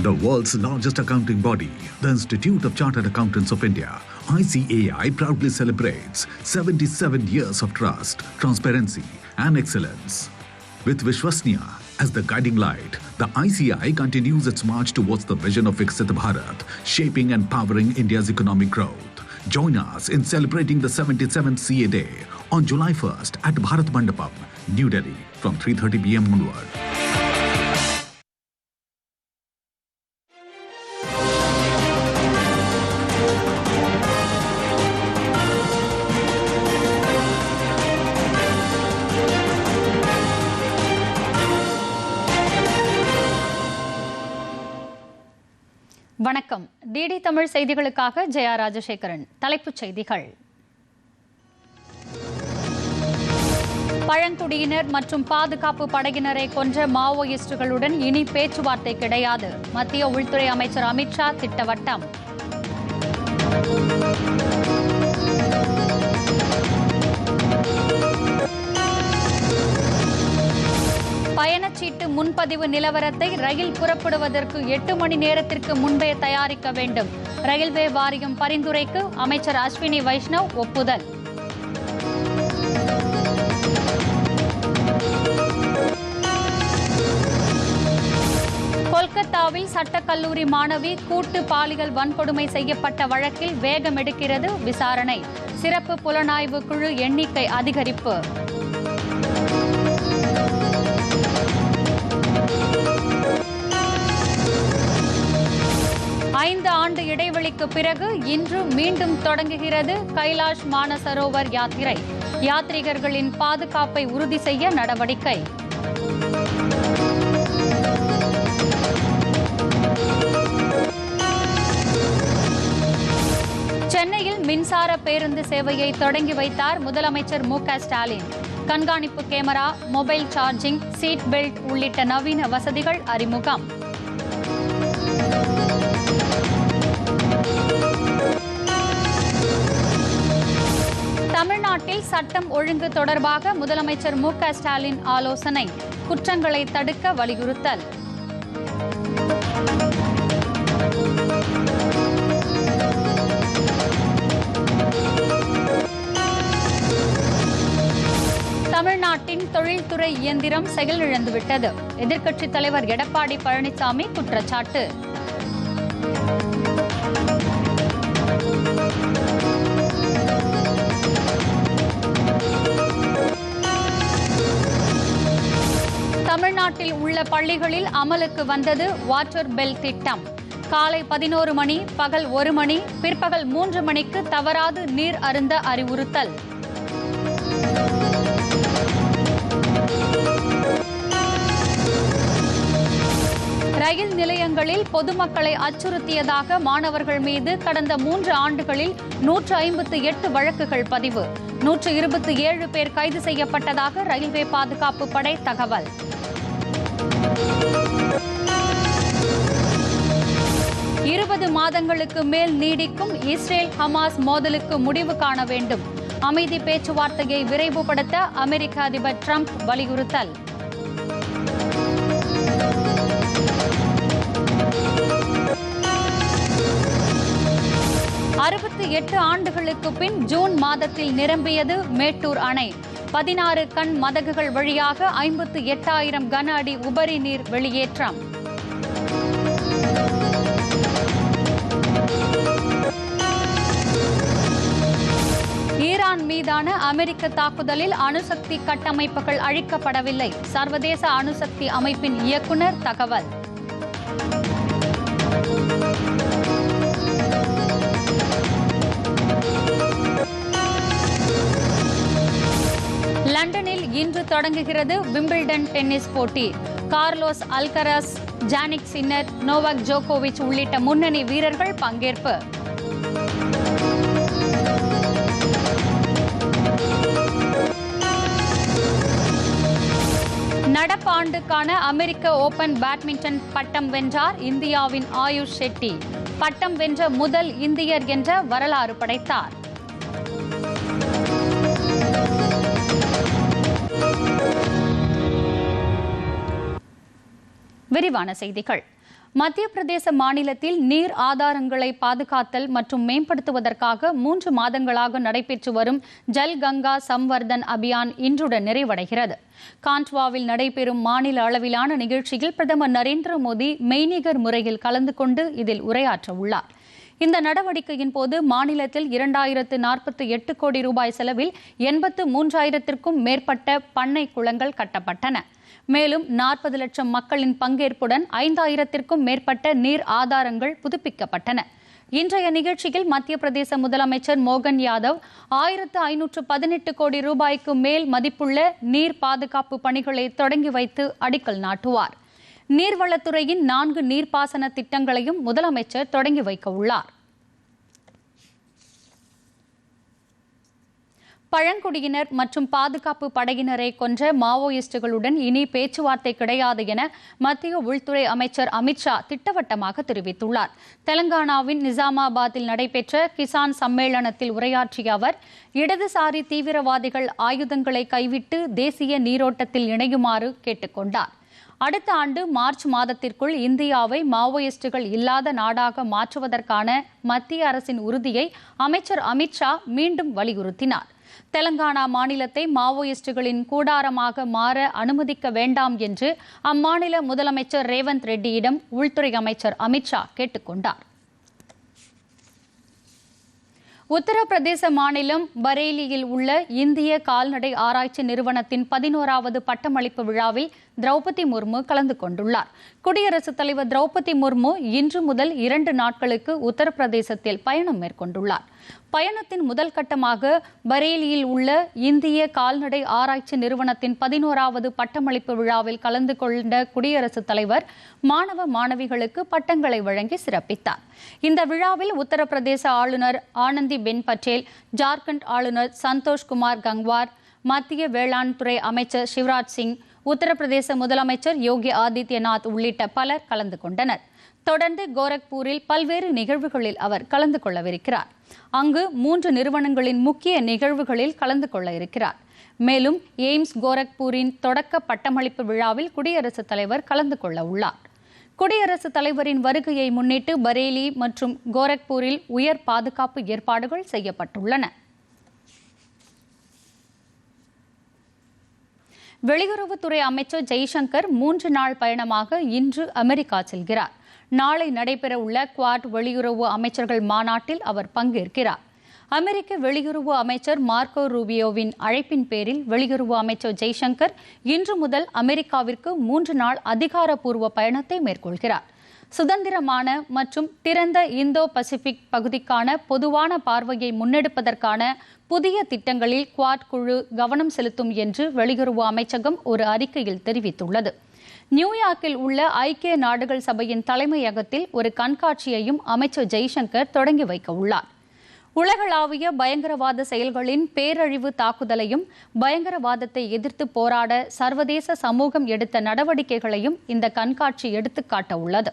The world's largest accounting body, the Institute of Chartered Accountants of India, ICAI proudly celebrates 77 years of trust, transparency, and excellence. With Vishwasnya as the guiding light, the ICAI continues its march towards the vision of Viksit Bharat, shaping and powering India's economic growth. Join us in celebrating the 77th CA Day on July 1st at Bharat Mandapam, New Delhi from 3:30 p.m. onward. DD Tamil செய்திகளுக்காக ஜெயா ராஜசேகரன். தலைப்புச் செய்திகள். பழங்குடியினர் மற்றும் பாதுகாப்பு படையினரை கொன்ற மாவோயிஸ்டுகளுடன் இனி பேச்சுவார்த்தை கிடையாது. மத்திய உள்துறை அமைச்சர் அமித்ஷா திட்டவட்டம். பயணச்சீட்டு முன்பதிவு நிலவரத்தை ரயில் புறப்படுவதற்கு எட்டு மணி நேரத்திற்கு முன்பே தயாரிக்க வேண்டும். ரயில்வே வாரியம் பரிந்துரைக்கு அமைச்சர் அஸ்வினி வைஷ்ணவ் ஒப்புதல். கொல்கத்தாவில் சட்டக்கல்லூரி மாணவி கூட்டு பாலியல் வன்கொடுமை செய்யப்பட்ட வழக்கில் வேகம் எடுக்கிறது விசாரணை. சிறப்பு புலனாய்வு குழு எண்ணிக்கை அதிகரிப்பு. இடைவெளிக்கு பிறகு இன்று மீண்டும் தொடங்குகிறது கைலாஷ் மானசரோவர் யாத்திரை. யாத்ரீகர்களின் பாதுகாப்பை உறுதி செய்ய நடவடிக்கை. சென்னையில் மின்சார பேருந்து சேவையை தொடங்கி வைத்தார் முதலமைச்சர் மு க ஸ்டாலின். கண்காணிப்பு camera mobile charging seat belt உள்ளிட்ட நவீன வசதிகள் அறிமுகம். தமிழ்நாட்டில் சட்டம் ஒழுங்கு தொடர்பாக முதலமைச்சர் மு க ஸ்டாலின் ஆலோசனை குற்றங்களை தடுக்க வலியுறுத்தல். தமிழ்நாட்டின் தொழில்துறை இயந்திரம் செயலிழந்துவிட்டது. எதிர்க்கட்சித் தலைவர் எடப்பாடி பழனிசாமி குற்றச்சாட்டு. தமிழ்நாட்டில் உள்ள பள்ளிகளில் அமலுக்கு வந்தது வாட்டர் பெல் திட்டம். காலை பதினோரு மணி பகல் ஒரு மணி பிற்பகல் மூன்று மணிக்கு தவறாது நீர் அருந்த அறிவுறுத்தல். ரயில் நிலையங்களில் பொதுமக்களை அச்சுறுத்தியதாக மாணவர்கள் மீது கடந்த மூன்று ஆண்டுகளில் நூற்று ஐம்பத்து எட்டு வழக்குகள் பதிவு. நூற்று இருபத்தி ஏழு பேர் கைது செய்யப்பட்டதாக ரயில்வே பாதுகாப்பு படை தகவல். இருபது மாதங்களுக்கு மேல் நீடிக்கும் இஸ்ரேல் ஹமாஸ் மோதலுக்கு முடிவு காண வேண்டும். அமைதி பேச்சுவார்த்தையை விரைவுபடுத்த அமெரிக்க அதிபர் டிரம்ப் வலியுறுத்தல். அறுபத்தி எட்டு ஆண்டுகளுக்கு பின் ஜூன் மாதத்தில் நிரம்பியது மேட்டூர் அணை. பதினாறு கண் மதகுகள் வழியாக ஐம்பத்து எட்டாயிரம் கன அடி உபரி நீர் வெளியேற்றம். மீதான அமெரிக்க தாக்குதலில் அணுசக்தி கட்டமைப்புகள் அழிக்கப்படவில்லை. சர்வதேச அணுசக்தி அமைப்பின் இயக்குநர் தகவல். லண்டனில் இன்று தொடங்குகிறது விம்பிள்டன் டென்னிஸ் போட்டி. Carlos Alcaraz Jannik Sinner Novak ஜோகோவிச் உள்ளிட்ட முன்னணி வீரர்கள் பங்கேற்பு. நடப்பாண்டுக்கான அமெரிக்க ஓபன் பேட்மிண்டன் பட்டம் வென்றார் இந்தியாவின் ஆயுஷ் ஷெட்டி. பட்டம் வென்ற முதல் இந்தியர் என்ற வரலாறு படைத்தார். விரிவான செய்திகள். மத்திய பிரதேச மாநிலத்தில் நீர் ஆதாரங்களை பாதுகாத்தல் மற்றும் மேம்படுத்துவதற்காக மூன்று மாதங்களாக நடைபெற்று வரும் ஜல் கங்கா சம்வர்தன் அபியான் இன்றுடன் நிறைவடைகிறது. காண்ட்வாவில் நடைபெறும் மாநில அளவிலான நிகழ்ச்சியில் பிரதமர் நரேந்திர மோடி மெய்நிகர் முறையில் கலந்து கொண்டு இதில் உரையாற்ற உள்ளார். இந்த நடவடிக்கையின் போது மாநிலத்தில் இரண்டாயிரத்து நாற்பத்தி எட்டு கோடி ரூபாய் செலவில் எண்பத்து மூன்றாயிரத்திற்கும் மேற்பட்ட பண்ணை குளங்கள் கட்டப்பட்டன. மேலும் நாற்பது லட்சம் மக்களின் பங்கேற்புடன் ஐந்தாயிரத்திற்கும் மேற்பட்ட நீர் ஆதாரங்கள் புதுப்பிக்கப்பட்டன. இன்றைய நிகழ்ச்சியில் மத்திய பிரதேச முதலமைச்சர் மோகன் யாதவ் ஆயிரத்து ஐநூற்று பதினெட்டு கோடி ரூபாய்க்கு மேல் மதிப்புள்ள நீர் பாதுகாப்பு பணிகளை தொடங்கி வைத்து அடிக்கல் நாட்டுவார். நீர்வளத்துறையின் நான்கு நீர்ப்பாசன திட்டங்களையும் முதலமைச்சர் தொடங்கி வைக்க உள்ளார். பழங்குடியினர் மற்றும் பாதுகாப்பு படையினரை கொன்ற மாவோயிஸ்டுகளுடன் இனி பேச்சுவார்த்தை கிடையாது என மத்திய உள்துறை அமைச்சர் அமித்ஷா திட்டவட்டமாக தெரிவித்துள்ளார். தெலங்கானாவின் நிசாமாபாத்தில் நடைபெற்ற கிசான் சம்மேளனத்தில் உரையாற்றிய அவர் இடதுசாரி தீவிரவாதிகள் ஆயுதங்களை கைவிட்டு தேசிய நீரோட்டத்தில் இணையுமாறு கேட்டுக்கொண்டார். அடுத்த ஆண்டு மார்ச் மாதத்திற்குள் இந்தியாவை மாவோயிஸ்டுகள் இல்லாத நாடாக மாற்றுவதற்கான மத்திய அரசின் உறுதியை அமைச்சர் அமித்ஷா மீண்டும் வலியுறுத்தினார். தெலங்கானா மாநிலத்தை மாவோயிஸ்டுகளின் கூடாரமாக மாற அனுமதிக்க வேண்டாம் என்று அம்மாநில முதலமைச்சர் ரேவந்த் ரெட்டியிடம் உள்துறை அமைச்சர் அமித்ஷா கேட்டுக்கொண்டார். உத்தரப்பிரதேச மாநிலம் பரேலியில் உள்ள இந்திய கால்நடை ஆராய்ச்சி நிறுவனத்தின் பதினோராவது பட்டமளிப்பு விழாவில் திரௌபதி முர்மு கலந்து கொண்டுள்ளார். குடியரசுத் தலைவர் திரௌபதி முர்மு இன்று முதல் இரண்டு நாட்களுக்கு உத்தரப்பிரதேசத்தில் பயணம் மேற்கொண்டுள்ளார். பயணத்தின் முதல் கட்டமாக பரேலியில் உள்ள இந்திய கால்நடை ஆராய்ச்சி நிறுவனத்தின் பதினோராவது பட்டமளிப்பு விழாவில் கலந்து கொண்ட குடியரசுத் தலைவர் மாணவ மாணவிகளுக்கு பட்டங்களை வழங்கி சிறப்பித்தார். இந்த விழாவில் உத்தரப்பிரதேச ஆளுநர் ஆனந்தி பென் பட்டேல் ஜார்க்கண்ட் ஆளுநர் சந்தோஷ்குமார் கங்வார் மத்திய வேளாண் துறை அமைச்சர் சிவராஜ் சிங் உத்தரப்பிரதேச முதலமைச்சர் யோகி ஆதித்யநாத் உள்ளிட்ட பலர் கலந்து கொண்டனர். தொடர்ந்து கோரக்பூரில் பல்வேறு நிகழ்வுகளில் அவர் கலந்து கொள்ளவிருக்கிறார். அங்கு மூன்று நிறுவனங்களின் முக்கிய நிகழ்வுகளில் கலந்து கொள்ள இருக்கிறார். மேலும் எய்ம்ஸ் கோரக்பூரின் தொடக்க பட்டமளிப்பு விழாவில் குடியரசுத் தலைவர் கலந்து கொள்ள உள்ளார். குடியரசுத் தலைவரின் வருகையை முன்னிட்டு பரேலி மற்றும் கோரக்பூரில் உயர் பாதுகாப்பு ஏற்பாடுகள் செய்யப்பட்டுள்ளன. வெளியுறவுத்துறை அமைச்சர் ஜெய்சங்கர் மூன்று நாள் பயணமாக இன்று அமெரிக்கா செல்கிறார். நாளை நடைபெறவுள்ள குவாட் வெளியுறவு அமைச்சர்கள் மாநாட்டில் அவர் பங்கேற்கிறார். அமெரிக்க வெளியுறவு அமைச்சர் மார்க்கோ ரூபியோவின் அழைப்பின் பேரில் வெளியுறவு அமைச்சர் ஜெய்சங்கர் இன்று முதல் அமெரிக்காவிற்கு மூன்று நாள் அதிகாரப்பூர்வ பயணத்தை மேற்கொள்கிறார். சுதந்திரமான மற்றும் திறந்த இந்தோ பசிபிக் பகுதிக்கான பொதுவான பார்வையை முன்னெடுப்பதற்கான புதிய திட்டங்களில் குவாட் குழு கவனம் செலுத்தும் என்று வெளியுறவு அமைச்சகம் ஒரு அறிக்கையில் தெரிவித்துள்ளது. நியூயார்க்கில் உள்ள ஐக்கிய நாடுகள் சபையின் தலைமையகத்தில் ஒரு கண்காட்சியையும் அமைச்சர் ஜெய்சங்கர் தொடங்கி வைக்க உள்ளார். உலகளாவிய பயங்கரவாத செயல்களின் பேரழிவு தாக்குதலையும் பயங்கரவாதத்தை எதிர்த்து போராட சர்வதேச சமூகம் எடுத்த நடவடிக்கைகளையும் இந்த கண்காட்சி எடுத்துக்காட்ட உள்ளது.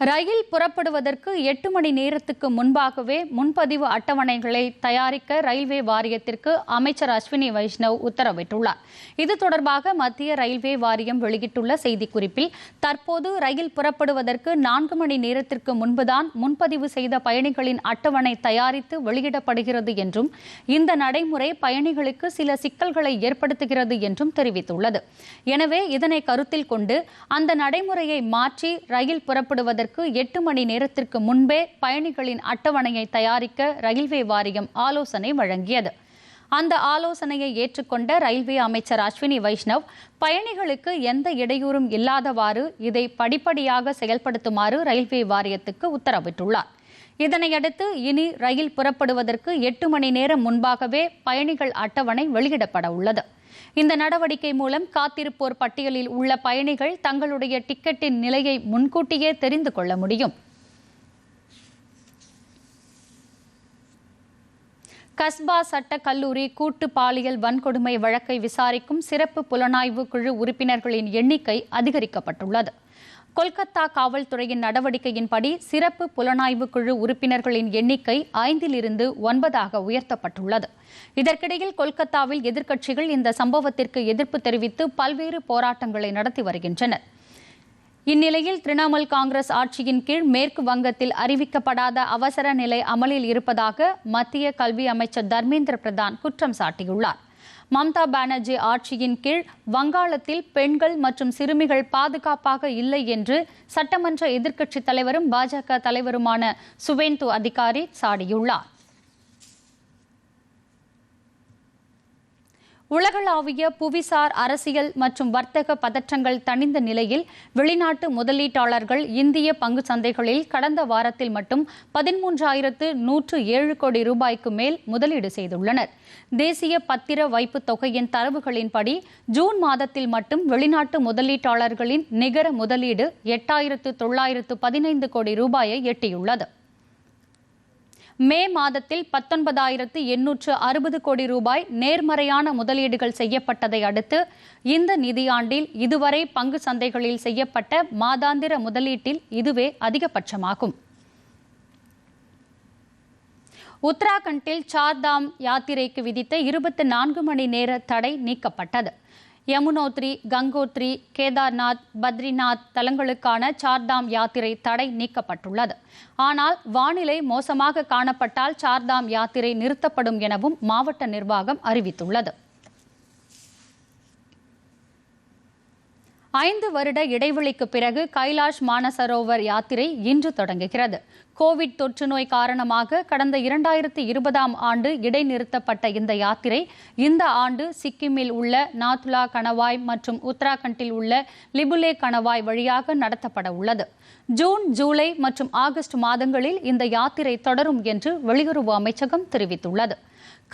ரயில் புறப்படுவதற்கு எட்டு மணி நேரத்துக்கு முன்பாகவே முன்பதிவு அட்டவணைகளை தயாரிக்க ரயில்வே வாரியத்திற்கு அமைச்சர் அஸ்வினி வைஷ்ணவ் உத்தரவிட்டுள்ளார். இது தொடர்பாக மத்திய ரயில்வே வாரியம் வெளியிட்டுள்ள செய்திக்குறிப்பில் தற்போது ரயில் புறப்படுவதற்கு நான்கு மணி நேரத்திற்கு முன்புதான் முன்பதிவு செய்த பயணிகளின் அட்டவணை தயாரித்து வெளியிடப்படுகிறது என்றும் இந்த நடைமுறை பயணிகளுக்கு சில சிக்கல்களை ஏற்படுத்துகிறது என்றும் தெரிவித்துள்ளது. எனவே இதனை கருத்தில் கொண்டு அந்த நடைமுறையை மாற்றி ரயில் புறப்படுவதற்கு அதற்கு எட்டு மணி நேரத்திற்கு முன்பே பயணிகளின் அட்டவணையை தயாரிக்க ரயில்வே வாரியம் ஆலோசனை வழங்கியது. அந்த ஆலோசனையை ஏற்றுக்கொண்ட ரயில்வே அமைச்சர் அஸ்வினி வைஷ்ணவ் பயணிகளுக்கு எந்த இடையூறும் இல்லாதவாறு இதை படிப்படியாக செயல்படுத்துமாறு ரயில்வே வாரியத்துக்கு உத்தரவிட்டுள்ளார். இதனையடுத்து இனி ரயில் புறப்படுவதற்கு எட்டு மணி நேரம் முன்பாகவே பயணிகள் அட்டவணை வெளியிடப்பட உள்ளது இந்த நடவடிக்கை மூலம் காத்திருப்போர் பட்டியலில் உள்ள பயணிகள் தங்களுடைய டிக்கெட்டின் நிலையை முன்கூட்டியே தெரிந்து கொள்ள முடியும். கஸ்பா சட்ட கல்லூரி கூட்டு பாலியல் வன்கொடுமை வழக்கை விசாரிக்கும் சிறப்பு புலனாய்வு குழு உறுப்பினர்களின் எண்ணிக்கை அதிகரிக்கப்பட்டுள்ளது. கொல்கத்தா காவல்துறையின் நடவடிக்கையின்படி சிறப்பு புலனாய்வு குழு உறுப்பினர்களின் எண்ணிக்கை ஐந்திலிருந்து ஒன்பதாக உயர்த்தப்பட்டுள்ளது. இதற்கிடையில் கொல்கத்தாவில் எதிர்க்கட்சிகள் இந்த சம்பவத்திற்கு எதிர்ப்பு தெரிவித்து பல்வேறு போராட்டங்களை நடத்தி வருகின்றனர். இந்நிலையில் திரிணாமுல் காங்கிரஸ் ஆட்சியின் கீழ் மேற்கு வங்கத்தில் அறிவிக்கப்படாத அவசர நிலை அமலில் இருப்பதாக மத்திய கல்வி அமைச்சர் தர்மேந்திர பிரதான் குற்றம் சாட்டியுள்ளார். மம்தா பானர்ஜி ஆட்சியின் கீழ் வங்காளத்தில் பெண்கள் மற்றும் சிறுமிகள் பாதுகாப்பாக இல்லை என்று சட்டமன்ற எதிர்க்கட்சித் தலைவரும் பாஜக தலைவருமான சுவேந்து அதிகாரி சாடியுள்ளார். உலகளாவிய புவிசார் அரசியல் மற்றும் வர்த்தக பதற்றங்கள் தணிந்த நிலையில் வெளிநாட்டு முதலீட்டாளர்கள் இந்திய பங்கு சந்தைகளில் கடந்த வாரத்தில் மட்டும் பதிமூன்றாயிரத்து நூற்று ஏழு கோடி ரூபாய்க்கு மேல் முதலீடு செய்துள்ளனர். தேசிய பத்திர வைப்பு தொகையின் தரவுகளின்படி ஜூன் மாதத்தில் மட்டும் வெளிநாட்டு முதலீட்டாளர்களின் நிகர முதலீடு எட்டாயிரத்து தொள்ளாயிரத்து பதினைந்து கோடி ரூபாயை எட்டியுள்ளது. மே மாதத்தில் பத்தொன்பதாயிரத்து எண்ணூற்று அறுபது கோடி ரூபாய் நேர்மறையான முதலீடுகள் செய்யப்பட்டதை அடுத்து இந்த நிதியாண்டில் இதுவரை பங்கு சந்தைகளில் செய்யப்பட்ட மாதாந்திர முதலீட்டில் இதுவே அதிகபட்சமாகும். உத்தராகண்டில் சார்தாம் யாத்திரைக்கு விதித்த இருபத்தி நான்கு மணி நேர தடை நீக்கப்பட்டது. யமுனோத்ரி கங்கோத்ரி கேதார்நாத் பத்ரிநாத் தலங்களுக்கான சார்தாம் யாத்திரை தடை நீக்கப்பட்டுள்ளது. ஆனால் வானிலை மோசமாக காணப்பட்டால் சார்தாம் யாத்திரை நிறுத்தப்படும் எனவும் மாவட்ட நிர்வாகம் அறிவித்துள்ளது. ஐந்து வருட இடைவெளிக்கு பிறகு கைலாஷ் மானசரோவர் யாத்திரை இன்று தொடங்குகிறது. கோவிட் தொற்று நோய் காரணமாக கடந்த இரண்டாயிரத்தி இருபதாம் ஆண்டு இடைநிறுத்தப்பட்ட இந்த யாத்திரை இந்த ஆண்டு சிக்கிமில் உள்ள நாத்துலா கணவாய் மற்றும் உத்தராகண்டில் உள்ள லிபுலே கணவாய் வழியாக நடத்தப்பட உள்ளது. ஜூன் ஜூலை மற்றும் ஆகஸ்ட் மாதங்களில் இந்த யாத்திரை தொடரும் என்று வெளியுறவு அமைச்சகம் தெரிவித்துள்ளது.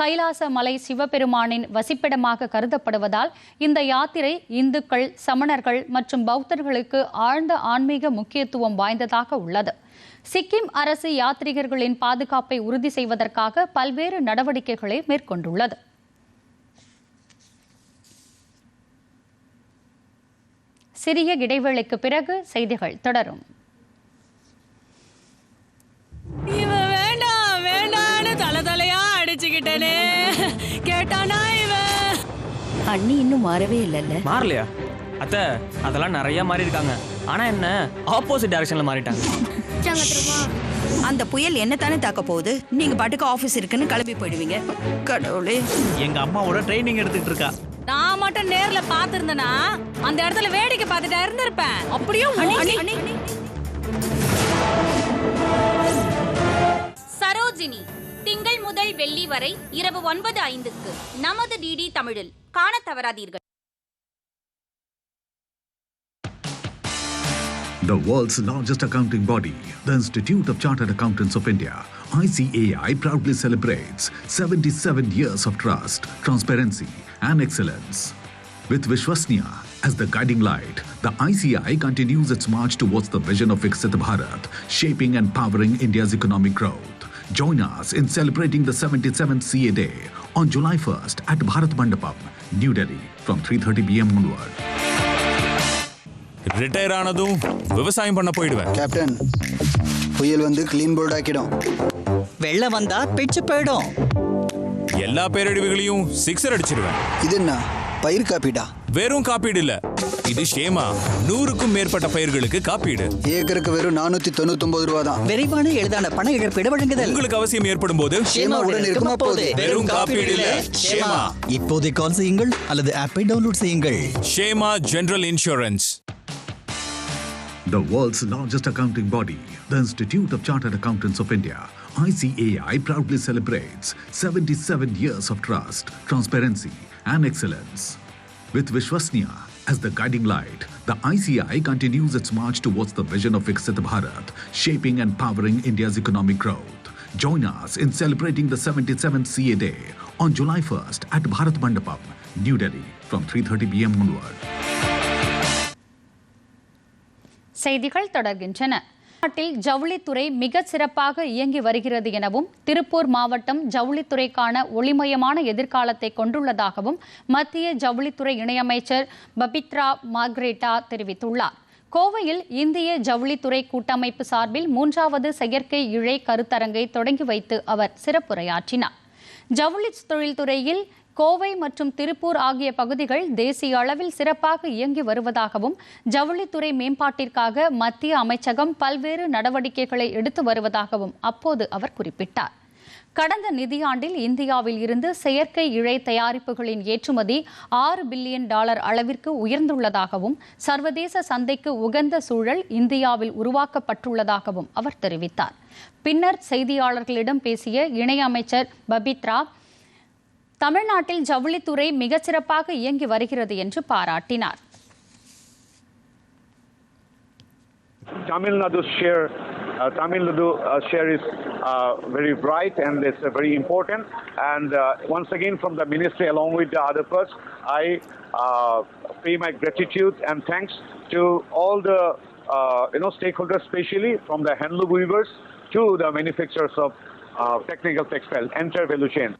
கைலாச மலை சிவபெருமானின் வசிப்பிடமாக கருதப்படுவதால் இந்த யாத்திரை இந்துக்கள் சமணர்கள் மற்றும் பௌத்தர்களுக்கு ஆழ்ந்த ஆன்மீக முக்கியத்துவம் வாய்ந்ததாக உள்ளது. சிக்கிம் அரசு யாத்ரீகர்களின் பாதுகாப்பை உறுதி செய்வதற்காக பல்வேறு நடவடிக்கைகளை மேற்கொண்டுள்ளது. சிறிய இடைவேளைக்கு பிறகு செய்திகள் தொடரும். வேண்டாம் வேண்டான்னு தலை தலையா அடிச்சுக்கிட்டனே. கேட்டானா இவன் அண்ணி இன்னும் மாறவே இல்லைல்ல. மாறலையா? அத்தை அதெல்லாம் நிறைய மாறி இருக்காங்க ஆனா என்ன ஆப்போசிட் டைரக்ஷன்ல மாறிட்டாங்க. அந்த புயல் என்ன தானே தாக்க போகுது? நீங்க பாட்டுக்கு ஆபீஸ் இருக்குன்னு கிளம்பி போயிடுவீங்க. கடவுளே. எங்க அம்மாவோட ட்ரைனிங் எடுத்துட்டு இருக்கா. நான் மட்டும் நேர்ல பாத்திருந்தனா அந்த இடத்துல வேடிக்கை பார்த்துட்டா இருந்திருப்பேன். அண்ணி. சரோஜினி திங்கள் முதல் வெள்ளி வரை இரவு ஒன்பது ஐந்துக்கு நமது டிடி தமிழில் காணத் தவறாதீர்கள். The world's largest accounting body, the Institute of Chartered Accountants of India, ICAI proudly celebrates 77 years of trust, transparency, and excellence. With Vishwasnya as the guiding light, the ICAI continues its march towards the vision of Viksit Bharat, shaping and powering India's economic growth. Join us in celebrating the 77th CA Day on July 1st at Bharat Mandapam, New Delhi from 3:30 p.m. onward. Retire ஆனதும் விவசாயம் பண்ண போயிடுவேன். Captain புயல் வந்து clean board ஆக்கிடும். வெள்ளம் வந்தா பிச்சு போயிடும். எல்லா பேரழிவுகளையும் சிக்ஸர் அடிச்சிருவேன். இது என்ன? பயிர் காப்பீடா? வெறும் காப்பீடு இல்ல. இது ஷேமா. நூறுக்கும் மேற்பட்ட பயிர்களுக்கு காப்பீடு. ஏக்கருக்கு வெறும் நானூத்தி தொண்ணூத்தி ரூபா தான். விரைவான எளிதான பண இழப்பீடு வழங்குதல். உங்களுக்கு அவசியம் ஏற்படும் போது ஷேமாவுடன் இருக்குமா போகுது? வெறும் காப்பீடு இல்ல ஷேமா. இப்போதை கால் செய்யுங்கள் அல்லது ஆப்பை டவுன்லோட் செய்யுங்கள். Kshema general insurance The world's largest accounting body, the Institute of Chartered Accountants of India, ICAI proudly celebrates 77 years of trust, transparency, and excellence. With Vishwasnya as the guiding light, the ICAI continues its march towards the vision of Viksit Bharat, shaping and powering India's economic growth. Join us in celebrating the 77th CA Day on July 1st at Bharat Mandapam, New Delhi from 3:30 p.m. onward. செய்திகள் தொடர்கின்றன. நாட்டில் ஜவுளித்துறை மிக சிறப்பாக இயங்கி வருகிறது எனவும் திருப்பூர் மாவட்டம் ஜவுளித்துறைக்கான ஒளிமயமான எதிர்காலத்தை கொண்டுள்ளதாகவும் மத்திய ஜவுளித்துறை இணையமைச்சர் பபித்ரா மார்க்ரேட்டா தெரிவித்துள்ளார். கோவையில் இந்திய ஜவுளித்துறை கூட்டமைப்பு சார்பில் மூன்றாவது செயற்கை இழை கருத்தரங்கை தொடங்கி வைத்து அவர் சிறப்புரையாற்றினார். ஜவுளி தொழில்துறையில் கோவை மற்றும் திருப்பூர் ஆகிய பகுதிகள் தேசிய அளவில் சிறப்பாக இயங்கி வருவதாகவும் ஜவுளித்துறை மேம்பாட்டிற்காக மத்திய அமைச்சகம் பல்வேறு நடவடிக்கைகளை எடுத்து வருவதாகவும் அப்போது அவர் குறிப்பிட்டார். கடந்த நிதியாண்டில் இந்தியாவில் இருந்து செயற்கை இழை தயாரிப்புகளின் ஏற்றுமதி ஆறு பில்லியன் டாலர் அளவிற்கு உயர்ந்துள்ளதாகவும் சர்வதேச சந்தைக்கு உகந்த சூழல் இந்தியாவில் உருவாக்கப்பட்டுள்ளதாகவும் அவர் தெரிவித்தார். பின்னர் செய்தியாளர்களிடம் பேசிய இணையமைச்சர் பபித்ரா தமிழ்நாட்டில் ஜவுளித்துறை மிகச்சிறப்பாக இயங்கி வருகிறது என்று பாராட்டினார் Tamil Nadu's share, uh, Tamil Nadu uh, share is uh, very bright and it's uh, very important. And uh, once again, from the ministry, along with the other parts, I uh, pay my gratitude and thanks to all the uh, you know stakeholders, especially from the handloom weavers to the manufacturers of uh, technical textile, entire value chain.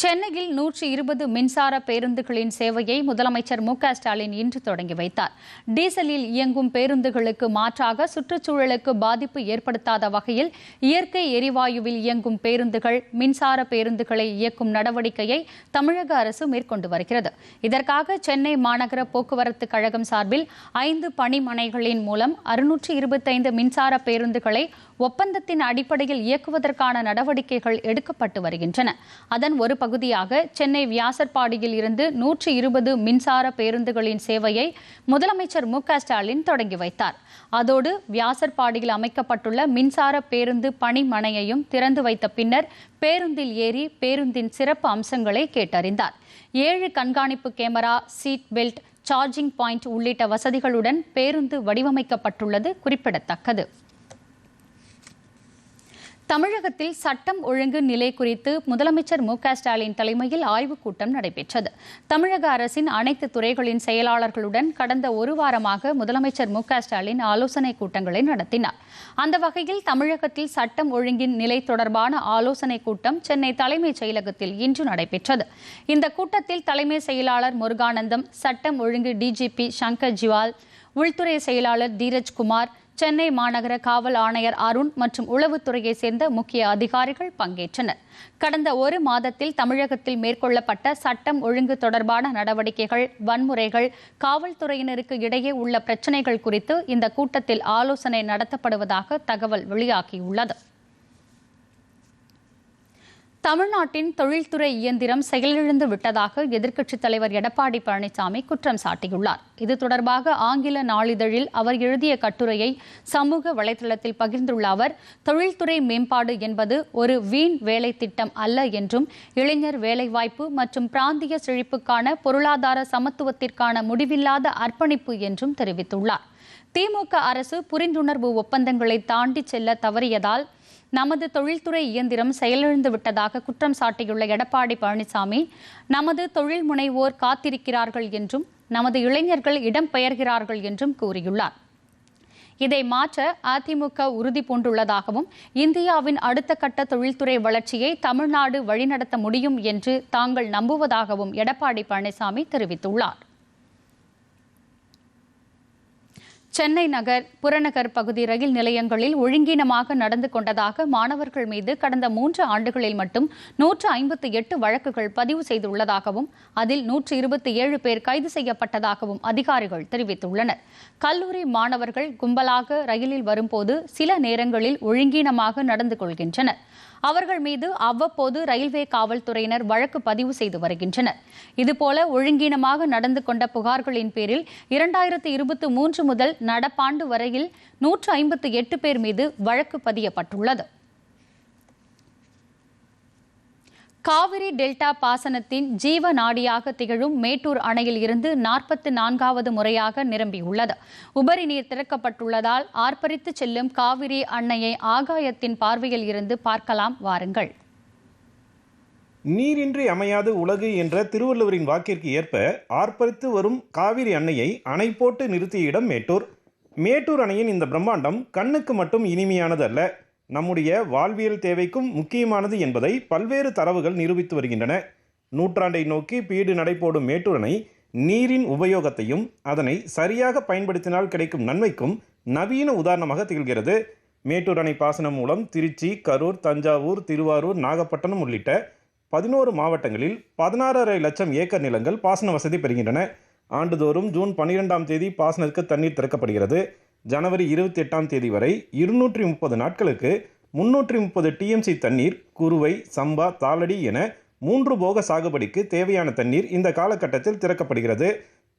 சென்னையில் நூற்றி இருபது மின்சார பேருந்துகளின் சேவையை முதலமைச்சர் மு ஸ்டாலின் இன்று தொடங்கி வைத்தார். டீசலில் இயங்கும் பேருந்துகளுக்கு மாற்றாக சுற்றுச்சூழலுக்கு பாதிப்பு ஏற்படுத்தாத வகையில் இயற்கை எரிவாயுவில் இயங்கும் பேருந்துகள் மின்சார பேருந்துகளை இயக்கும் நடவடிக்கையை தமிழக அரசு மேற்கொண்டு வருகிறது. இதற்காக சென்னை மாநகர போக்குவரத்து கழகம் சார்பில் ஐந்து பணிமனைகளின் மூலம் அறுநூற்றி இருபத்தைந்து மின்சார பேருந்துகளை ஒப்பந்தத்தின் அடிப்படையில் இயக்குவதற்கான நடவடிக்கைகள் எடுக்கப்பட்டு வருகின்றன. அதன் ஒரு பகுதியாக சென்னை வியாசர்பாடியில் இருந்து நூற்றி இருபது மின்சார பேருந்துகளின் சேவையை முதலமைச்சர் மு ஸ்டாலின் தொடங்கி வைத்தார். அதோடு வியாசர்பாடியில் அமைக்கப்பட்டுள்ள மின்சார பேருந்து பணிமனையையும் திறந்து வைத்த பின்னர் பேருந்தில் ஏறி பேருந்தின் சிறப்பு அம்சங்களை கேட்டறிந்தார். ஏழு கண்காணிப்பு camera seat belt charging point உள்ளிட்ட வசதிகளுடன் பேருந்து வடிவமைக்கப்பட்டுள்ளது குறிப்பிடத்தக்கது. தமிழகத்தில் சட்டம் ஒழுங்கு நிலை குறித்து முதலமைச்சர் மு ஸ்டாலின் தலைமையில் ஆய்வுக் கூட்டம் நடைபெற்றது. தமிழக அரசின் அனைத்து துறைகளின் செயலாளர்களுடன் கடந்த ஒரு வாரமாக முதலமைச்சர் மு ஸ்டாலின் ஆலோசனைக் கூட்டங்களை நடத்தினார். அந்த வகையில் தமிழகத்தில் சட்டம் ஒழுங்கின் நிலை தொடர்பான ஆலோசனைக் கூட்டம் சென்னை தலைமைச் செயலகத்தில் இன்று நடைபெற்றது. இந்த கூட்டத்தில் தலைமை செயலாளர் முருகானந்தம் சட்டம் ஒழுங்கு டிஜிபி சங்கர் ஜிவால் உள்துறை செயலாளர் தீரஜ்குமார் சென்னை மாநகர காவல் ஆணையர் அருண் மற்றும் உளவுத்துறையைச் சேர்ந்த முக்கிய அதிகாரிகள் பங்கேற்றனர். கடந்த ஒரு மாதத்தில் தமிழகத்தில் மேற்கொள்ளப்பட்ட சட்டம் ஒழுங்கு தொடர்பான நடவடிக்கைகள் வன்முறைகள் காவல்துறையினருக்கு இடையே உள்ள பிரச்சினைகள் குறித்து இந்த கூட்டத்தில் ஆலோசனை நடத்தப்படுவதாக தகவல் வெளியாகியுள்ளது. தமிழ்நாட்டின் தொழில்துறை இயந்திரம் செயலிழந்து விட்டதாக எதிர்க்கட்சித் தலைவர் எடப்பாடி பழனிசாமி குற்றம் சாட்டியுள்ளார். இது தொடர்பாக ஆங்கில நாளிதழில் அவர் எழுதிய கட்டுரையை சமூக வலைதளத்தில் பகிர்ந்துள்ள அவர் தொழில்துறை மேம்பாடு என்பது ஒரு வீண் வேலை திட்டம் அல்ல என்றும் இளைஞர் வேலைவாய்ப்பு மற்றும் பிராந்திய செழிப்புக்கான பொருளாதார சமத்துவத்திற்கான முடிவில்லாத அர்ப்பணிப்பு என்றும் தெரிவித்துள்ளார். திமுக அரசு புரிந்துணர்வு ஒப்பந்தங்களை தாண்டி செல்ல தவறியதால் நமது தொழில்துறை இயந்திரம் செயலிழந்து விட்டதாக குற்றம் சாட்டியுள்ள எடப்பாடி பழனிசாமி நமது தொழில் முனைவோர் காத்திருக்கிறார்கள் என்றும் நமது இளைஞர்கள் இடம்பெயர்கிறார்கள் என்றும் கூறியுள்ளார். இதை மாற்ற அதிமுக உறுதி பூண்டுள்ளதாகவும் இந்தியாவின் அடுத்த கட்ட தொழில்துறை வளர்ச்சியை தமிழ்நாடு வழிநடத்த முடியும் என்று தாங்கள் நம்புவதாகவும் எடப்பாடி பழனிசாமி தெரிவித்துள்ளார். சென்னை நகர் புறநகர் பகுதி ரயில் நிலையங்களில் ஒழுங்கீனமாக நடந்து கொண்டதாக மாணவர்கள் மீது கடந்த மூன்று ஆண்டுகளில் மட்டும் நூற்று ஐம்பத்தி எட்டு வழக்குகள் பதிவு செய்துள்ளதாகவும் அதில் நூற்று இருபத்தி ஏழு பேர் கைது செய்யப்பட்டதாகவும் அதிகாரிகள் தெரிவித்துள்ளனர். கல்லூரி மாணவர்கள் கும்பலாக ரயிலில் வரும்போது சில நேரங்களில் ஒழுங்கீனமாக நடந்து கொள்கின்றனர். அவர்கள் மீது அவ்வப்போது ரயில்வே காவல்துறையினர் வழக்கு பதிவு செய்து வருகின்றனர். இதுபோல ஒழுங்கீனமாக நடந்து கொண்ட புகார்களின் பேரில் இரண்டாயிரத்து இருபத்தி மூன்று முதல் நடப்பாண்டு வரையில் நூற்று ஐம்பத்தி எட்டு பேர் மீது வழக்கு பதியப்பட்டுள்ளது. காவிரி டெல்டா பாசனத்தின் ஜீவ நாடியாக திகழும் மேட்டூர் அணையில் இருந்து நாற்பத்தி நான்காவது முறையாக நிரம்பியுள்ளது. உபரி நீர் திறக்கப்பட்டுள்ளதால் ஆர்ப்பரித்து செல்லும் காவிரி அன்னையை ஆகாயத்தின் பார்வையில் இருந்து பார்க்கலாம் வாருங்கள். நீரின்றி அமையாது உலகு என்ற திருவள்ளுவரின் வாக்கிற்கு ஏற்ப ஆர்ப்பரித்து வரும் காவிரி அன்னையை அணை போட்டு நிறுத்திய இடம் மேட்டூர். மேட்டூர் அணையின் இந்த பிரம்மாண்டம் கண்ணுக்கு மட்டும் இனிமையானது அல்ல நம்முடைய வாழ்வியல் தேவைக்கும் முக்கியமானது என்பதை பல்வேறு தரவுகள் நிரூபித்து வருகின்றன. நூற்றாண்டை நோக்கி பீடு நடைபோடும் மேட்டூர் அணை நீரின் உபயோகத்தையும் அதனை சரியாக பயன்படுத்தினால் கிடைக்கும் நன்மைக்கும் நவீன உதாரணமாக திகழ்கிறது. மேட்டூர் அணை பாசனம் மூலம் திருச்சி கரூர் தஞ்சாவூர் திருவாரூர் நாகப்பட்டினம் உள்ளிட்ட பதினோரு மாவட்டங்களில் பதினாறரை லட்சம் ஏக்கர் நிலங்கள் பாசன வசதி பெறுகின்றன. ஆண்டுதோறும் ஜூன் பன்னிரெண்டாம் தேதி பாசனத்திற்கு தண்ணீர் திறக்கப்படுகிறது. ஜனவரி இருபத்தி எட்டாம் தேதி வரை இருநூற்றி முப்பது நாட்களுக்கு முன்னூற்றி முப்பது டிஎம்சி தண்ணீர் குறுவை சம்பா தாளடி என மூன்று போக சாகுபடிக்கு தேவையான தண்ணீர் இந்த காலகட்டத்தில் திறக்கப்படுகிறது.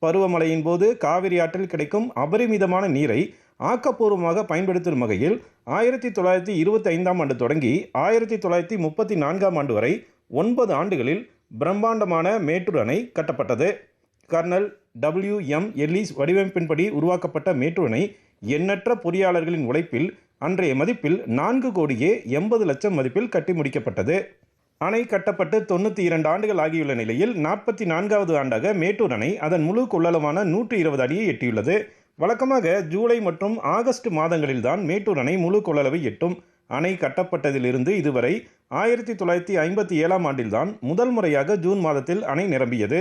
பருவமழையின் போது காவிரி ஆற்றில் கிடைக்கும் அபரிமிதமான நீரை ஆக்கப்பூர்வமாக பயன்படுத்தும் வகையில் ஆயிரத்தி தொள்ளாயிரத்தி இருபத்தி ஐந்தாம் ஆண்டு தொடங்கி ஆயிரத்தி தொள்ளாயிரத்தி முப்பத்தி நான்காம் ஆண்டு வரை ஒன்பது ஆண்டுகளில் பிரம்மாண்டமான மேட்டூர் அணை கட்டப்பட்டது. கர்னல் டபிள்யூ எம் எல்லிஸ் வடிவமைப்பின்படி உருவாக்கப்பட்ட மேட்டூர் அணை எண்ணற்ற பொறியாளர்களின் உழைப்பில் அன்றைய மதிப்பில் நான்கு கோடியே எண்பது லட்சம் மதிப்பில் கட்டி முடிக்கப்பட்டது. அணை கட்டப்பட்டு தொண்ணூற்றி இரண்டு ஆண்டுகள் ஆகியுள்ள நிலையில் நாற்பத்தி நான்காவது ஆண்டாக மேட்டூர் அணை அதன் முழு கொள்ளளவான நூற்றி இருபது அடியை எட்டியுள்ளது. வழக்கமாக ஜூலை மற்றும் ஆகஸ்ட் மாதங்களில்தான் மேட்டூர் அணை முழு கொள்ளளவை எட்டும். அணை கட்டப்பட்டதிலிருந்து இதுவரை ஆயிரத்தி தொள்ளாயிரத்தி ஐம்பத்தி ஏழாம் ஆண்டில்தான் முதல் முறையாக ஜூன் மாதத்தில் அணை நிரம்பியது.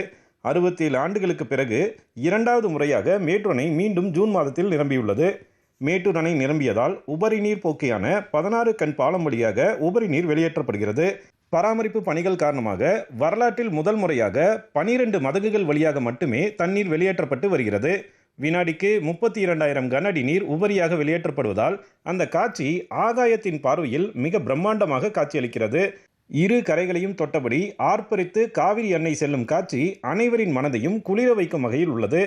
அறுபத்தி ஏழு ஆண்டுகளுக்கு பிறகு இரண்டாவது முறையாக மேட்டூர் அணை மீண்டும் ஜூன் மாதத்தில் நிரம்பியுள்ளது. மேட்டூர் அணை நிரம்பியதால் உபரி நீர் போக்கியான பதினாறு கண் பாலம் வழியாக உபரி நீர் வெளியேற்றப்படுகிறது. பராமரிப்பு பணிகள் காரணமாக வரலாற்றில் முதல் முறையாக பனிரெண்டு மதகுகள் வழியாக மட்டுமே தண்ணீர் வெளியேற்றப்பட்டு வருகிறது. வினாடிக்கு முப்பத்தி இரண்டாயிரம் கனஅடி நீர் உபரியாக வெளியேற்றப்படுவதால் அந்த காட்சி ஆகாயத்தின் பார்வையில் மிக பிரம்மாண்டமாக காட்சியளிக்கிறது. இரு கரைகளையும் தொட்டபடி ஆர்ப்பரித்து காவிரி அன்னை செல்லும் காட்சி அனைவரின் மனதையும் குளிர வைக்கும் வகையில் உள்ளது.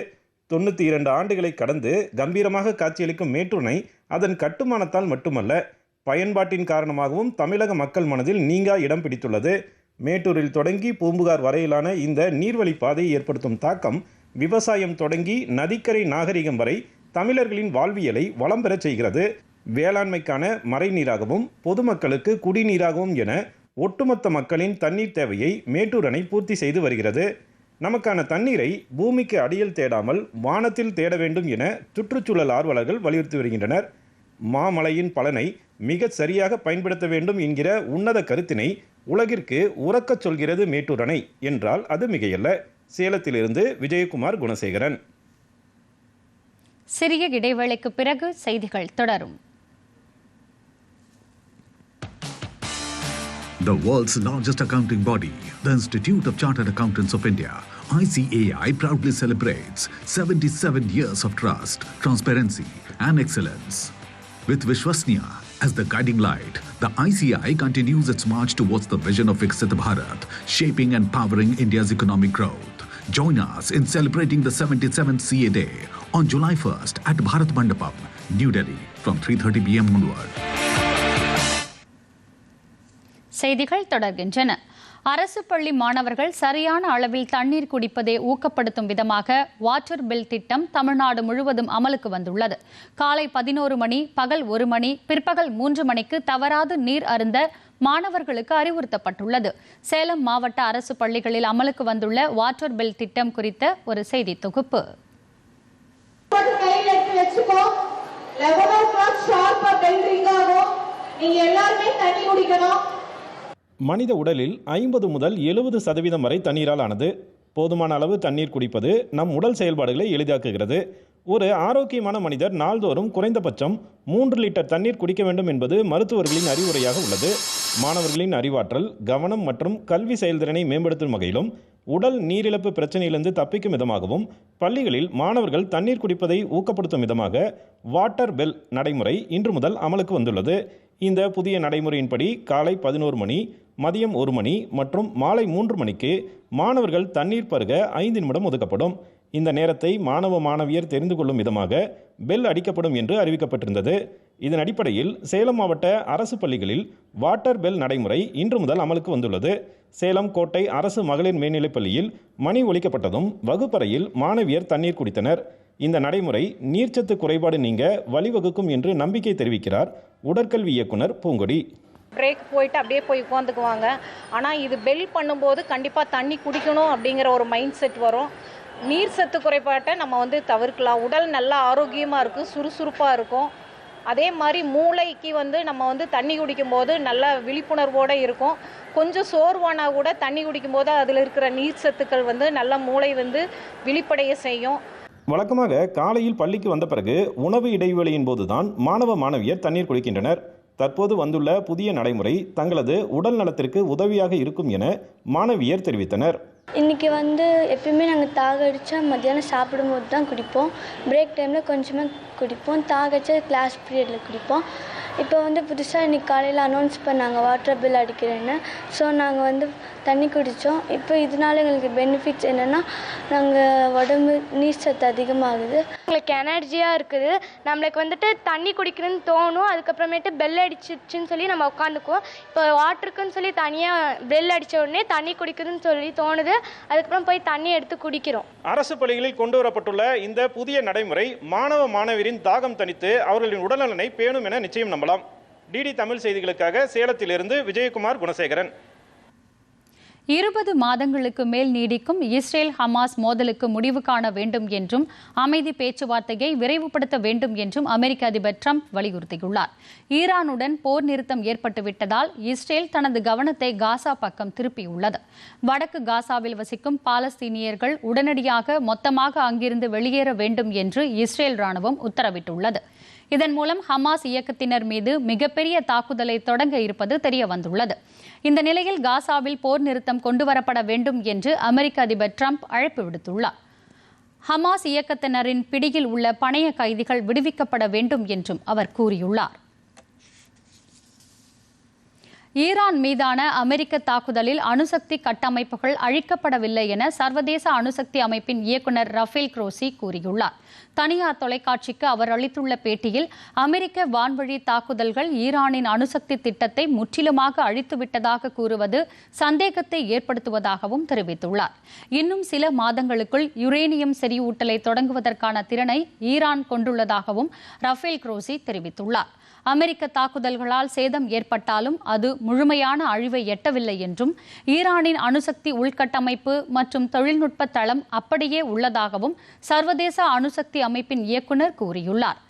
தொண்ணூற்றி இரண்டு ஆண்டுகளை கடந்து கம்பீரமாக காட்சியளிக்கும் மேட்டூர்னை அதன் கட்டுமானத்தால் மட்டுமல்ல பயன்பாட்டின் காரணமாகவும் தமிழக மக்கள் மனதில் நீங்கா இடம் பிடித்துள்ளது. மேட்டூரில் தொடங்கி பூம்புகார் வரையிலான இந்த நீர்வழி பாதை ஏற்படுத்தும் தாக்கம் விவசாயம் தொடங்கி நதிக்கரை நாகரிகம் வரை தமிழர்களின் வாழ்வியலை வளம் பெறச் செய்கிறது. வேளாண்மைக்கான மறைநீராகவும் பொதுமக்களுக்கு குடிநீராகவும் என ஒட்டுமொத்த மக்களின் தண்ணீர் தேவையை மேட்டூர் அணை பூர்த்தி செய்து வருகிறது. நமக்கான தண்ணீரை பூமிக்கு அடியில் தேடாமல் வானத்தில் தேட வேண்டும் என சுற்றுச்சூழல் ஆர்வலர்கள் வலியுறுத்தி வருகின்றனர். மாமலையின் பலனை மிக சரியாக பயன்படுத்த வேண்டும் என்கிற உன்னத கருத்தினை உலகிற்கு உறக்கச் சொல்கிறது மேட்டூர் அணை என்றால் அது மிகையல்ல. சேலத்திலிருந்து விஜயகுமார் குணசேகரன். சிறிய இடைவேளைக்கு பிறகு செய்திகள் தொடரும். The world's largest accounting body, the Institute of Chartered Accountants of India, ICAI proudly celebrates 77 years of trust, transparency, and excellence. With Vishwasnya as the guiding light, the ICAI continues its march towards the vision of Viksit Bharat, shaping and powering India's economic growth. Join us in celebrating the 77th CA Day on July 1st at Bharat Mandapam, New Delhi from 3:30 p.m. onward. செய்திகள் தொடர்கின்றன. அரசு பள்ளி மாணவர்கள் சரியான அளவில் தண்ணீர் குடிப்பதை ஊக்கப்படுத்தும் விதமாக வாட்டர் பில் திட்டம் தமிழ்நாடு முழுவதும் அமலுக்கு வந்துள்ளது. காலை பதினோரு மணி பகல் ஒரு மணி பிற்பகல் மூன்று மணிக்கு தவறாது நீர் அருந்த மாணவர்களுக்கு அறிவுறுத்தப்பட்டுள்ளது. சேலம் மாவட்ட அரசு பள்ளிகளில் அமலுக்கு வந்துள்ள வாட்டர் பில் திட்டம் குறித்த ஒரு செய்தி தொகுப்பு. நீங்க எல்லாருமே தண்ணி குடிக்கணும். மனித உடலில் ஐம்பது முதல் எழுபது சதவீதம் வரை தண்ணீரால் ஆனது போதுமான அளவு தண்ணீர் குடிப்பது நம் உடல் செயல்பாடுகளை எளிதாக்குகிறது. ஒரு ஆரோக்கியமான மனிதர் நாள்தோறும் குறைந்தபட்சம் மூன்று லிட்டர் தண்ணீர் குடிக்க வேண்டும் என்பது மருத்துவர்களின் அறிவுரையாக உள்ளது. மாணவர்களின் அறிவாற்றல் கவனம் மற்றும் கல்வி செயல்திறனை மேம்படுத்தும் வகையிலும் உடல் நீரிழப்பு பிரச்சனையிலிருந்து தப்பிக்கும் விதமாகவும் பள்ளிகளில் மாணவர்கள் தண்ணீர் குடிப்பதை ஊக்கப்படுத்தும் விதமாக வாட்டர் பெல் நடைமுறை இன்று முதல் அமலுக்கு வந்துள்ளது. இந்த புதிய நடைமுறையின்படி காலை பதினோரு மணி மதியம் ஒரு மணி மற்றும் மாலை மூன்று மணிக்கு மாணவர்கள் தண்ணீர் பருக ஐந்து நிமிடம் ஒதுக்கப்படும். இந்த நேரத்தை மாணவ மாணவியர் தெரிந்து கொள்ளும் விதமாக பெல் அடிக்கப்படும் என்று அறிவிக்கப்பட்டிருந்தது. இதன் அடிப்படையில் சேலம் மாவட்ட அரசு பள்ளிகளில் வாட்டர் பெல் நடைமுறை இன்று முதல் அமலுக்கு வந்துள்ளது. சேலம் கோட்டை அரசு மகளிர் மேல்நிலைப் பள்ளியில் மணி ஒலிக்கப்பட்டதும் வகுப்பறையில் மாணவியர் தண்ணீர் குடித்தனர். இந்த நடைமுறை நீர்ச்சத்து குறைபாடு நீங்க வழிவகுக்கும் என்று நம்பிக்கை தெரிவிக்கிறார் உடற்கல்வி இயக்குனர் பூங்கொடி. பிரேக் போயிட்டு அப்படியே போய் உட்காந்துக்குவாங்க. ஆனால் இது பெல் பண்ணும்போது கண்டிப்பாக தண்ணி குடிக்கணும் அப்படிங்கிற ஒரு மைண்ட் செட் வரும். நீர் சத்து குறைபாட்டை நம்ம வந்து தவிர்க்கலாம். உடல் நல்லா ஆரோக்கியமாக இருக்கும் சுறுசுறுப்பாக இருக்கும். அதே மாதிரி மூளைக்கு வந்து நம்ம வந்து தண்ணி குடிக்கும்போது நல்ல விழிப்புணர்வோடு இருக்கும். கொஞ்சம் சோர்வானா கூட தண்ணி குடிக்கும்போது அதில் இருக்கிற நீர் சத்துக்கள் வந்து நல்ல மூளை வந்து விழிப்படைய செய்யும். வழக்கமாக காலையில் பள்ளிக்கு வந்த பிறகு உணவு இடைவேளையின் போதுதான் மாணவ மாணவியர் தண்ணீர் குடிக்கின்றனர். தற்போது வந்துள்ள புதிய நடைமுறை தங்களது உடல் நலத்திற்கு உதவியாக இருக்கும் என மாணவியர் தெரிவித்தனர். இன்றைக்கி வந்து எப்பயுமே நாங்கள் தாக அடித்தா மத்தியானம் சாப்பிடும்போது தான் குடிப்போம். பிரேக் டைமில் கொஞ்சமாக குடிப்போம். தாக அடித்தா கிளாஸ் பீரியடில் குடிப்போம். இப்போ வந்து புதுசாக இன்றைக்கி காலையில் அனௌன்ஸ் பண்ணாங்க வாட்டர் பில் அடிக்கிறேன்னு. ஸோ நாங்கள் வந்து தண்ணி குடித்தோம் இப்போ இதனால எங்களுக்கு பெனிஃபிட்ஸ் என்னென்னா நாங்கள் உடம்பு நீர் சத்து அதிகமாகுது. எங்களுக்கு எனர்ஜியாக இருக்குது. நம்மளுக்கு வந்துட்டு தண்ணி குடிக்கணும்னு தோணும். அதுக்கப்புறமேட்டு பெல் அடிச்சிச்சுன்னு சொல்லி நம்ம உட்காந்துக்குவோம். இப்போ வாட்டருக்குன்னு சொல்லி தனியாக பெல் அடித்த உடனே தண்ணி குடிக்கணும்னு சொல்லி தோணுது. அதுக்கப்புறம் போய் தண்ணி எடுத்து குடிக்கிறோம். அரசு பள்ளிகளில் கொண்டு வரப்பட்டுள்ள இந்த புதிய நடைமுறை மாணவ மாணவியரின் தாகம் தணித்து அவர்களின் உடல்நலனை பேணும் என நிச்சயம் நம்பலாம் டிடி தமிழ் செய்திகளுக்காக சேலத்திலிருந்து விஜயகுமார் குணசேகரன். இருபது மாதங்களுக்கு மேல் நீடிக்கும் இஸ்ரேல் ஹமாஸ் மோதலுக்கு முடிவு காண வேண்டும் என்றும் அமைதி பேச்சுவார்த்தையை விரைவுபடுத்த வேண்டும் என்றும் அமெரிக்க அதிபர் ட்ரம்ப் வலியுறுத்தியுள்ளார். ஈரானுடன் போர் நிறுத்தம் ஏற்பட்டுவிட்டதால் இஸ்ரேல் தனது கவனத்தை காசா பக்கம் திருப்பியுள்ளது. வடக்கு காசாவில் வசிக்கும் பாலஸ்தீனியர்கள் உடனடியாக மொத்தமாக அங்கிருந்து வெளியேற வேண்டும் என்று இஸ்ரேல் ராணுவம் உத்தரவிட்டுள்ளது. இதன் மூலம் ஹமாஸ் இயக்கத்தினர் மீது மிகப்பெரிய தாக்குதலை தொடங்க இருப்பது தெரிய வந்துள்ளது இந்த நிலையில் காசாவில் போர் நிறுத்தம் கொண்டுவரப்பட வேண்டும் என்று அமெரிக்க அதிபர் ட்ரம்ப் அழைப்பு விடுத்துள்ளார். ஹமாஸ் இயக்கத்தினரின் பிடியில் உள்ள பணைய கைதிகள் விடுவிக்கப்பட வேண்டும் என்றும் அவர் கூறியுள்ளார். ஈரான் மீதான அமெரிக்க தாக்குதலில் அணுசக்தி கட்டமைப்புகள் அழிக்கப்படவில்லை என சர்வதேச அணுசக்தி அமைப்பின் இயக்குநர் ரஃபேல் குரோசி கூறியுள்ளார். தனியார் தொலைக்காட்சிக்கு அவர் அளித்துள்ள பேட்டியில் அமெரிக்க வான்வழி தாக்குதல்கள் ஈரானின் அணுசக்தி திட்டத்தை முற்றிலுமாக அழித்துவிட்டதாக கூறுவது சந்தேகத்தை ஏற்படுத்துவதாகவும் தெரிவித்துள்ளார். இன்னும் சில மாதங்களுக்குள் யுரேனியம் செறிவூட்டலை தொடங்குவதற்கான திறனை ஈரான் கொண்டுள்ளதாகவும் ரஃபேல் குரோசி தெரிவித்துள்ளார். அமெரிக்க தாக்குதல்களால் சேதம் ஏற்பட்டாலும் அது முழுமையான அழிவை எட்டவில்லை என்றும் ஈரானின் அணுசக்தி உள்கட்டமைப்பு மற்றும் தொழில்நுட்ப தளம் அப்படியே உள்ளதாகவும் சர்வதேச அணுசக்தி அமைப்பின் இயக்குநர் கூறியுள்ளார்.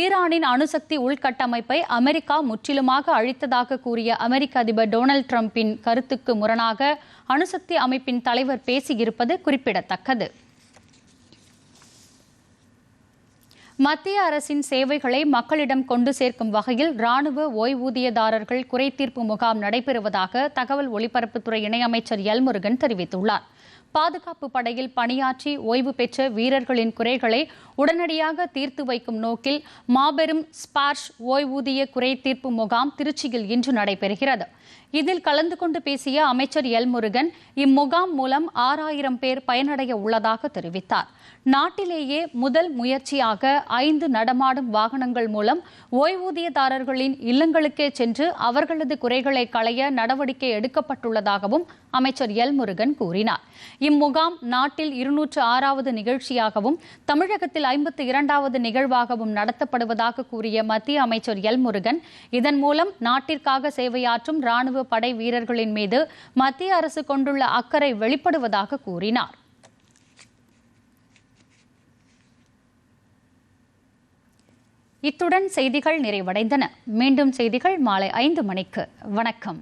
ஈரானின் அணுசக்தி உள்கட்டமைப்பை அமெரிக்கா முற்றிலுமாக அழித்ததாக கூறிய அமெரிக்க அதிபர் டொனால்டு டிரம்பின் கருத்துக்கு முரணாக அணுசக்தி அமைப்பின் தலைவர் பேசியிருப்பது குறிப்பிடத்தக்கது. மத்திய அரசின் சேவைகளை மக்களிடம் கொண்டு சேர்க்கும் வகையில் ராணுவ ஓய்வூதியதாரர்கள் குறைதீர்ப்பு முகாம் நடைபெறுவதாக தகவல் ஒலிபரப்புத்துறை இணையமைச்சர் எல்முருகன் தெரிவித்துள்ளார். பாதுகாப்பு படையில் பணியாற்றி ஓய்வு பெற்ற வீரர்களின் குறைகளை உடனடியாக தீர்த்து வைக்கும் நோக்கில் மாபெரும் ஸ்பார்ஷ் ஓய்வூதிய குறைதீர்ப்பு முகாம் திருச்சியில் இன்று நடைபெறுகிறது. இதில் கலந்து கொண்டு பேசிய அமைச்சர் எல் முருகன் இம்முகாம் மூலம் ஆறாயிரம் பேர் பயனடைய உள்ளதாக தெரிவித்தார். நாட்டிலேயே முதல் முயற்சியாக ஐந்து நடமாடும் வாகனங்கள் மூலம் ஓய்வூதியதாரர்களின் இல்லங்களுக்கே சென்று அவர்களது குறைகளை களைய நடவடிக்கை எடுக்கப்பட்டுள்ளதாகவும் அமைச்சர் எல் முருகன் கூறினார். இம்முகாம் நாட்டில் இருநூற்று ஆறாவது நிகழ்ச்சியாகவும் தமிழகத்தில் ஐம்பத்தி இரண்டாவது நிகழ்வாகவும் நடத்தப்படுவதாக கூறிய மத்திய அமைச்சர் எல் முருகன் இதன் மூலம் நாட்டிற்காக சேவையாற்றும் ராணுவ படை வீரர்களின் மீது மத்திய அரசு கொண்டுள்ள அக்கறை வெளிப்படுவதாக கூறினார். இத்துடன் செய்திகள் நிறைவடைந்தன. மீண்டும் செய்திகள் மாலை ஐந்து மணிக்கு. வணக்கம்.